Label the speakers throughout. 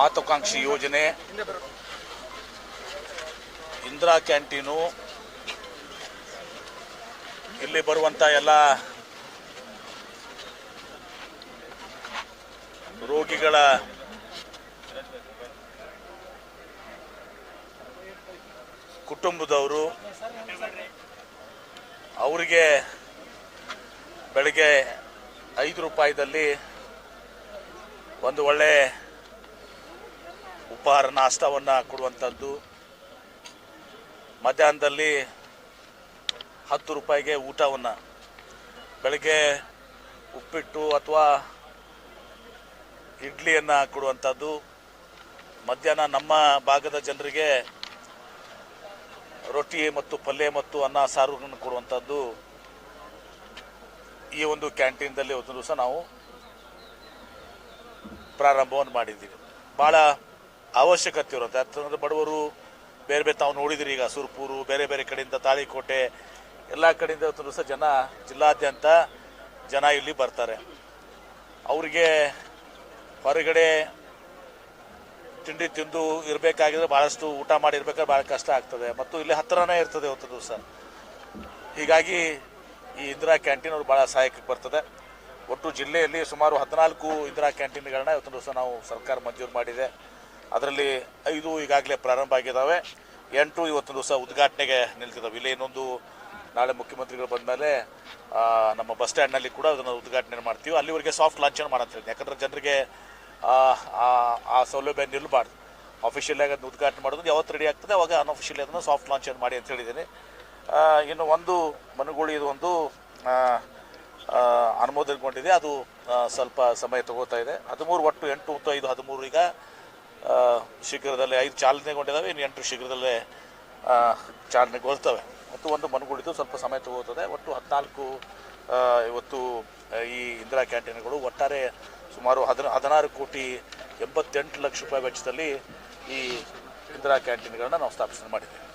Speaker 1: ಮಹತ್ವಾಕಾಂಕ್ಷಿ ಯೋಜನೆ. ಇಂದಿರಾ ಕ್ಯಾಂಟೀನು. ಇಲ್ಲಿ ಬರುವಂಥ ಎಲ್ಲ ರೋಗಿಗಳ ಕುಟುಂಬದವರು, ಅವರಿಗೆ ಬೆಳಗ್ಗೆ ಐದು ರೂಪಾಯಿದಲ್ಲಿ ಒಂದು ಒಳ್ಳೆ ಉಪಹಾರ ನಾಷ್ಟವನ್ನು ಕೊಡುವಂಥದ್ದು ಮಧ್ಯಾಹ್ನದಲ್ಲಿ ಹತ್ತು ರೂಪಾಯಿಗೆ ಊಟವನ್ನು. ಬೆಳಗ್ಗೆ ಉಪ್ಪಿಟ್ಟು ಅಥವಾ ಇಡ್ಲಿಯನ್ನು ಕೊಡುವಂಥದ್ದು ಮಧ್ಯಾಹ್ನ ನಮ್ಮ ಭಾಗದ ಜನರಿಗೆ ರೊಟ್ಟಿ ಮತ್ತು ಪಲ್ಯ ಮತ್ತು ಅನ್ನ ಸಾರುಗಳನ್ನು ಕೊಡುವಂಥದ್ದು ಈ ಒಂದು ಕ್ಯಾಂಟೀನ್ದಲ್ಲಿ ಒಂದು ದಿವಸ ನಾವು ಪ್ರಾರಂಭವನ್ನು ಮಾಡಿದ್ದೀವಿ. ಭಾಳ ಅವಶ್ಯಕತೆ ಇರುತ್ತೆ. ಯಾಕಂದರೆ ಬಡವರು ಬೇರೆ ಬೇರೆ ತಾವು ನೋಡಿದ್ರಿ ಈಗ ಸುರ್ಪೂರು, ಬೇರೆ ಬೇರೆ ಕಡೆಯಿಂದ ತಾಳಿಕೋಟೆ, ಎಲ್ಲ ಕಡೆಯಿಂದ ಇವತ್ತು ದಿವಸ ಜನ ಜಿಲ್ಲಾದ್ಯಂತ ಜನ ಇಲ್ಲಿ ಬರ್ತಾರೆ. ಅವರಿಗೆ ಹೊರಗಡೆ ತಿಂಡಿ ತಿಂದು ಇರಬೇಕಾಗಿದ್ರೆ ಭಾಳಷ್ಟು ಊಟ ಮಾಡಿರ್ಬೇಕಾದ್ರೆ ಭಾಳ ಕಷ್ಟ ಆಗ್ತದೆ. ಮತ್ತು ಇಲ್ಲಿ ಹತ್ತಿರನೇ ಇರ್ತದೆ ಇವತ್ತು ದಿವಸ. ಹೀಗಾಗಿ ಈ ಇಂದಿರಾ ಕ್ಯಾಂಟೀನ್ ಅವರು ಭಾಳ ಸಹಾಯಕ್ಕೆ ಬರ್ತದೆ. ಒಟ್ಟು ಜಿಲ್ಲೆಯಲ್ಲಿ ಸುಮಾರು ಹದಿನಾಲ್ಕು ಇಂದಿರಾ ಕ್ಯಾಂಟೀನ್ಗಳನ್ನ ಇವತ್ತು ದಿವಸ ನಾವು ಸರ್ಕಾರ ಮಂಜೂರು ಮಾಡಿದೆ. ಅದರಲ್ಲಿ ಐದು ಈಗಾಗಲೇ ಪ್ರಾರಂಭ ಆಗಿದ್ದಾವೆ. ಎಂಟು ಇವತ್ತು ದಿವಸ ಉದ್ಘಾಟನೆಗೆ ನಿಲ್ತಿದ್ದಾವೆ. ಇಲ್ಲಿ ಇನ್ನೊಂದು ನಾಳೆ ಮುಖ್ಯಮಂತ್ರಿಗಳು ಬಂದಮೇಲೆ ನಮ್ಮ ಬಸ್ ಸ್ಟ್ಯಾಂಡ್ನಲ್ಲಿ ಕೂಡ ಅದನ್ನು ಉದ್ಘಾಟನೆ ಮಾಡ್ತೀವಿ. ಅಲ್ಲಿವರೆಗೆ ಸಾಫ್ಟ್ ಲಾಂಚ್ ಮಾಡಂತ ಯಾಕಂದ್ರೆ ಜನರಿಗೆ ಆ, ಸೌಲಭ್ಯ ನಿಲ್ಲಬಾರ್ದು. ಅಫಿಷಿಯಲ್ ಆಗಿ ಅದನ್ನ ಉದ್ಘಾಟನೆ ಮಾಡೋದು ಯಾವತ್ತು ರೆಡಿ ಆಗ್ತದೆ ಅವಾಗ ಅನ್ಅಫಿಷಿಯಲ್ ಅದನ್ನು ಸಾಫ್ಟ್ ಲಾಂಚ್ ಮಾಡಿ ಅಂತ ಹೇಳಿದ್ದೀನಿ. ಇನ್ನು ಒಂದು ಮನುಗುಳಿ ಇದು ಒಂದು ಅನುಮೋದನೆಗೊಂಡಿದೆ. ಅದು ಸ್ವಲ್ಪ ಸಮಯ ತಗೋತಾ ಇದೆ. ಹದಿಮೂರು ಒಟ್ಟು ಎಂಟು ಮತ್ತು ಐದು ಹದಿಮೂರು ಈಗ ಶೀಘ್ರದಲ್ಲೇ ಐದು ಚಾಲನೆಗೊಂಡಿದ್ದಾವೆ ಇನ್ನು ಎಂಟು ಶೀಘ್ರದಲ್ಲೇ ಆ, ಚಾಲನೆಗೊಳ್ತವೆ ಮತ್ತು ಒಂದು ಮನುಗುಳಿದು ಸ್ವಲ್ಪ ಸಮಯ ತಗೋತದೆ ಒಟ್ಟು ಹದಿನಾಲ್ಕು ಆ, ಇವತ್ತು ಈ ಇಂದಿರಾ ಕ್ಯಾಂಟೀನ್ಗಳು ಒಟ್ಟಾರೆ ಸುಮಾರು ಹದಿನ ಹದಿನಾರು ಕೋಟಿ ಎಂಬತ್ತೆಂಟು ಲಕ್ಷ ರೂಪಾಯಿ ವೆಚ್ಚದಲ್ಲಿ ಈ ಇಂದಿರಾ ಕ್ಯಾಂಟೀನ್ಗಳನ್ನ ನಾವು ಸ್ಥಾಪಿಸಿ ಮಾಡಿದ್ದೇವೆ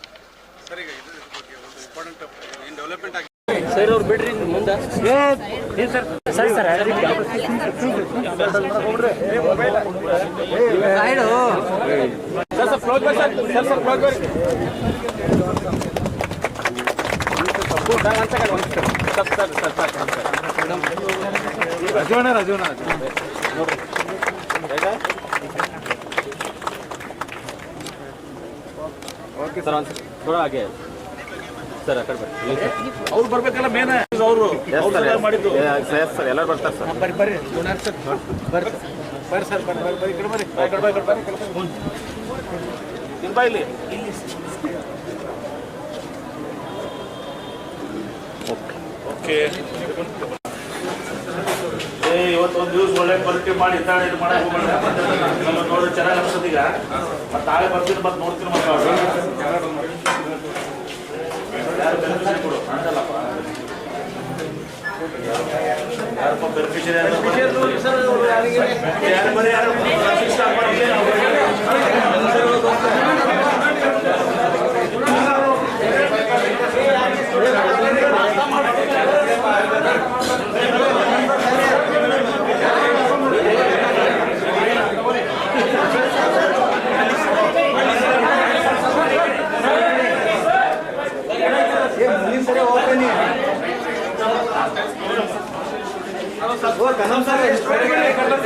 Speaker 2: ಸರ್ ಈಗ ಇದು ಬಗ್ಗೆ ಒಂದು ಇಂಪಾರ್ಟೆಂಟ್ ಏನು ಡೆವಲಪ್ಮೆಂಟ್ ಆಗಿ
Speaker 3: ಸರ್ ಅವ್ರು ಬಿಡ್ರಿ ಮುಂದೆ ಸರ್ ಸರ್
Speaker 2: ರಜೋಣ ರಜೋಣ
Speaker 3: ಸರ್ ಒಂದು ಥೋड़ा ಆಗೆ ಸರ್ ಆ ಕಡೆ ಬರ್ರಿ
Speaker 1: ಅವ್ರು ಬರ್ಬೇಕಲ್ಲ ಮೇನ್ ಅವರು ಅವ್ರು ಮಾಡಿದ್ದು
Speaker 3: ಸರ್ ಎಲ್ಲರೂ ಬರ್ತಾರೆ ಸರ್
Speaker 2: ಬರ್ರಿ ಬರ್ರಿ ಗುಣಾರ್ ಸರ್ ಬರ್ರಿ ಬರ್ರಿ ಸರ್ ಬರ್ರಿ ಬರ್ರಿ ಬರ್ರಿ ಈ ಕಡೆ ಬರ್ರಿ ಈ ಕಡೆ ಬರ್ರಿ, ಈ ಕಡೆ ಬರ್ರಿ
Speaker 1: ಇಲ್ಲಿ ಬಾ ಇಲ್ಲಿ. ಓಕೆ. ಏ ಇವತ್ತು ಒಂದು ದಿವಸ ಒಳ್ಳೆ ಕ್ವಾಲಿಟಿ ಮಾಡಿ ಇದ್ದಾಳೆ ಇದು ಮಾಡಕ್ ಹೋಗ್ಬೇಡ. ನಮ್ಮ ನೋಡಿದ್ರೆ ಚೆನ್ನಾಗಿ ಅನ್ಸುತ್ತೆ ಈಗ. ಮತ್ತೆ ನಾಳೆ ಬರ್ತೀನಿ ಮತ್ತೆ ನೋಡ್ತೀನಿ ಮತ್ತೆ ಅವ್ರು. ಯಾರು ಬೆನಿಫಿಷರಿ ಕೊಡು. ಯಾರಪ್ಪ ಬೆನಿಫಿಷರಿ ಯಾರು? ಯಾರು ಬರೀ ಯಾರು? ದಿವಸ ಇದೆ ಕೊಟ್ಟು